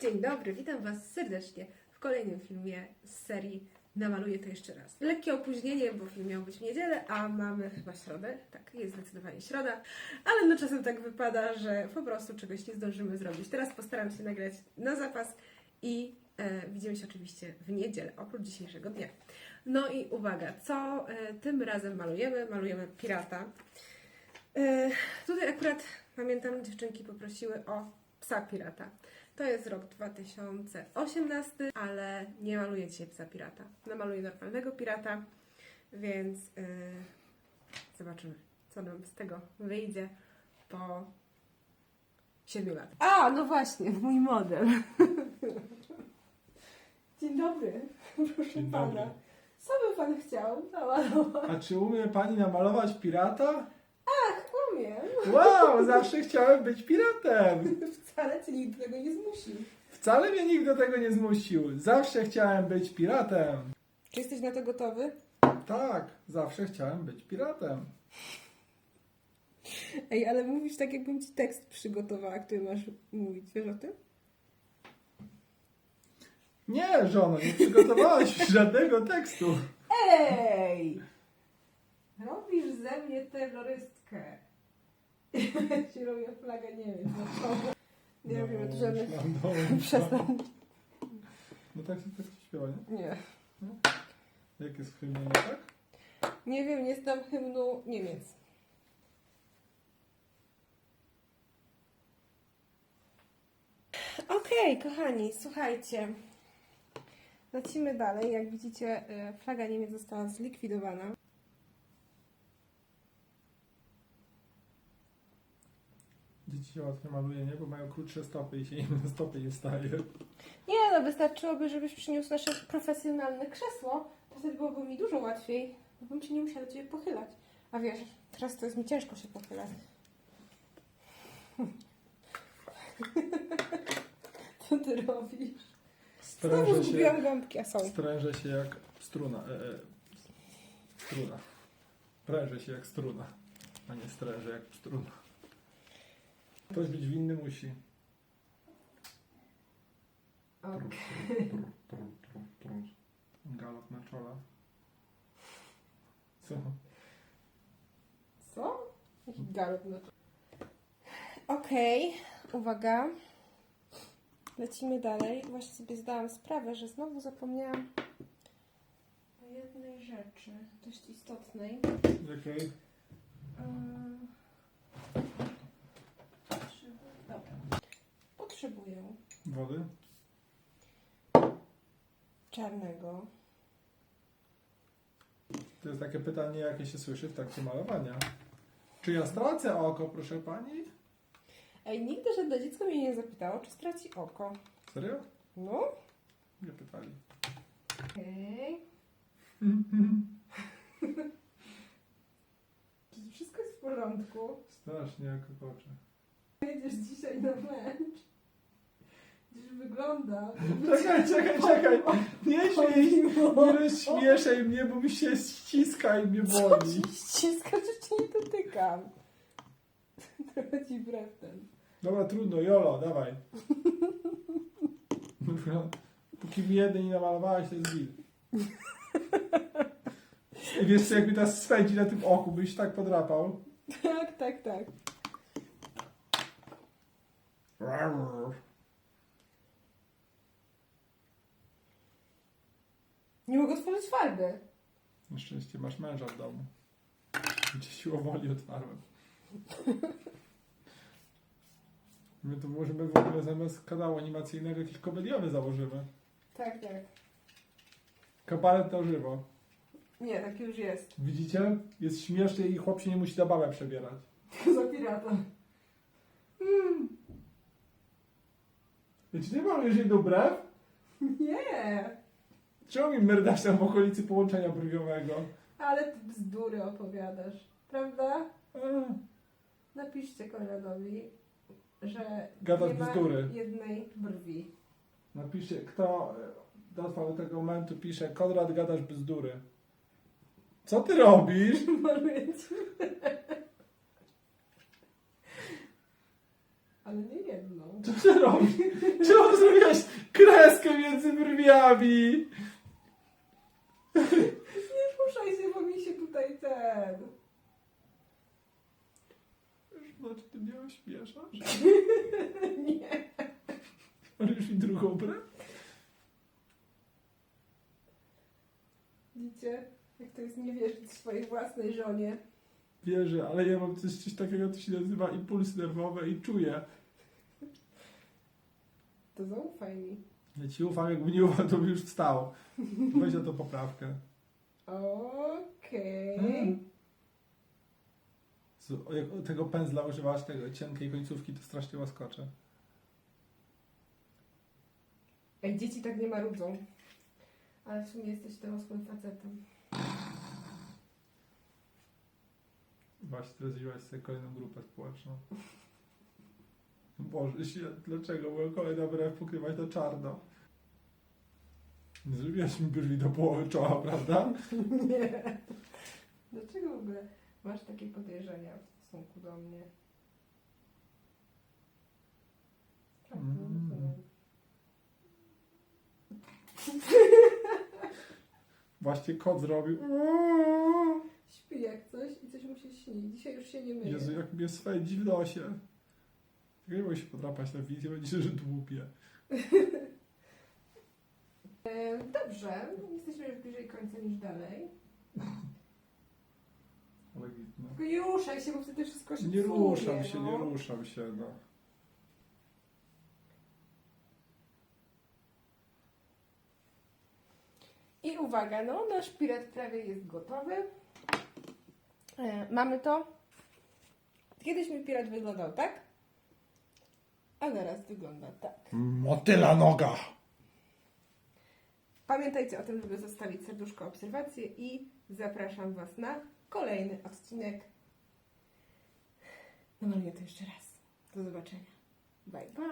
Dzień dobry, witam Was serdecznie w kolejnym filmie z serii Namaluję to jeszcze raz. Lekkie opóźnienie, bo film miał być w niedzielę, a mamy chyba środę. Tak, jest zdecydowanie środa, ale no czasem tak wypada, że po prostu czegoś nie zdążymy zrobić. Teraz postaram się nagrać na zapas i e, widzimy się oczywiście w niedzielę, oprócz dzisiejszego dnia. No i uwaga, co e, tym razem malujemy? Malujemy pirata. E, tutaj akurat pamiętam, dziewczynki poprosiły o psa pirata. To jest rok 2018, ale nie maluję dzisiaj psa pirata. Namaluję normalnego pirata, więc yy, zobaczymy, co nam z tego wyjdzie po 7 latach. A, no właśnie, mój model. Dzień dobry, proszę Dzień pana. dobry. Co by pan chciał namalować? A czy umie pani namalować pirata? Umiem. Wow, zawsze chciałem być piratem. Wcale cię nikt do tego nie zmusił. Wcale mnie nikt do tego nie zmusił. Zawsze chciałem być piratem. Czy jesteś na to gotowy? Tak, zawsze chciałem być piratem. Ej, ale mówisz tak, jakbym ci tekst przygotowała, który masz mówić. Wiesz o tym? Nie, żono, nie przygotowałaś żadnego tekstu. Ej! Robisz ze mnie terrorystkę. Ci robię flagę, nie wiem. Nie robimy tu żadnych... No, Przestań. No tak się tak się śpiewa, nie? Nie. Jak jest w hymnie, nie tak? Nie wiem, nie znam hymnu Niemiec. Okej, kochani, słuchajcie. Lecimy dalej. Jak widzicie, y, flaga Niemiec została zlikwidowana. Dzieci się łatwiej maluje, nie? Bo mają krótsze stopy i się im na stopy nie staje. Nie, no wystarczyłoby, żebyś przyniósł nasze profesjonalne krzesło. To wtedy byłoby mi dużo łatwiej. Bo bym się nie musiała do ciebie pochylać. A wiesz, teraz to jest mi ciężko się pochylać. Co ty robisz? Znowu Strężę zgubiłam się, gąbki, a są. strężę się jak struna. E, e, struna. Prężę się jak struna, a nie strężę jak struna. Ktoś być winny musi. Galop na czole. Co? Co? Jaki galop na to. Okej, uwaga. Lecimy dalej. Właśnie sobie zdałam sprawę, że znowu zapomniałam o jednej rzeczy, dość istotnej. Ym, Potrzebuję. Dobra. Potrzebuję Wody? czarnego. To jest takie pytanie, jakie się słyszy w trakcie malowania. Czy ja stracę oko, proszę pani? Ej, nigdy żadne dziecko mnie nie zapytało, czy straci oko. Serio? No? Nie pytali. Okej. Czy wszystko jest w porządku? Strasznie jak oczy. Jedziesz dzisiaj na mecz. Gdzieś wygląda. Czekaj, czekaj, czekaj! Nie śmiej! Nie rozśmieszaj mnie, bo mi się ściska i mnie boli. ci ściska, że cię nie dotykam? Trochę ci wbrew ten. Dobra, trudno, Jolo, dawaj. Dobra, Póki mi jeden nie namalowałaś, to jest git. I wiesz co, jak mi teraz spędzi na tym oku, byś tak podrapał. Tak, tak, tak. Nie mogę otworzyć farby. Na szczęście masz męża w domu. Cię siłowoli otwarłem. My to możemy w ogóle zamiast kanału animacyjnego jakiś komediowy założymy. Tak, tak. Kabaret na żywo. Nie, tak już jest. Widzicie? Jest śmiesznie i chłop się nie musi na babę przebierać. Za pirata. Czy nie mam jeżeli do brew? Nie, Czemu mi merdasz tam w okolicy połączenia brwiowego? ale ty bzdury opowiadasz. Prawda? Napiszcie Konradowi, że Gadasz nie ma bzdury. jednej brwi. napiszcie, kto e, dotrwał do tego momentu, pisze Konrad gadasz bzdury. Co ty robisz? Maluję ci. Ale nie jedną. Co ty robisz? Czemu zrobiłaś nogami! Nie ruszaj się, bo mi się tutaj ten... Znaczy, ty mnie ośmieszasz? Nie. Możesz mi drugą brę? Widzicie, jak to jest nie wierzyć swojej własnej żonie. Wierzę, ale ja mam coś, coś takiego, co się nazywa impulsy nerwowe i czuję. To zaufaj mi. Ja ci ufam, jakby nie ufał, to by już wstał. Weź o to poprawkę. Okej. Mm. Jak tego pędzla używasz, tego cienkiej końcówki, to strasznie łaskocze. Ej, dzieci tak nie marudzą. Ale w sumie jesteś dorosłym facetem. Właśnie teraz wziąłeś sobie kolejną grupę społeczną. Boże święty, dlaczego moja kolejna brew pokrywać na czarno? Nie zrobiłaś mi brwi do połowy czoła, prawda? Nie. Dlaczego w ogóle masz takie podejrzenia w stosunku do mnie? Prawda, Mm. rozumiem. Właśnie kot zrobił. Śpi jak coś i coś mu się śni. Dzisiaj już się nie myje. Jezu, jak mnie swędzi w nosie. Nie mogę się podrapać na wizję, będzie, że dłupie. E, Dobrze, jesteśmy już bliżej końca niż dalej. Legitne. Tylko nie ruszaj się, bo wtedy wszystko się Nie psuje, ruszam się, no. nie ruszam się, no. I uwaga, no nasz pirat prawie jest gotowy. E, mamy to. Kiedyś mi pirat wyglądał tak, a teraz wygląda tak. Motyla noga! Pamiętajcie o tym, żeby zostawić serduszko obserwację i zapraszam Was na kolejny odcinek. No, ale nie to jeszcze raz. Do zobaczenia. Bye bye.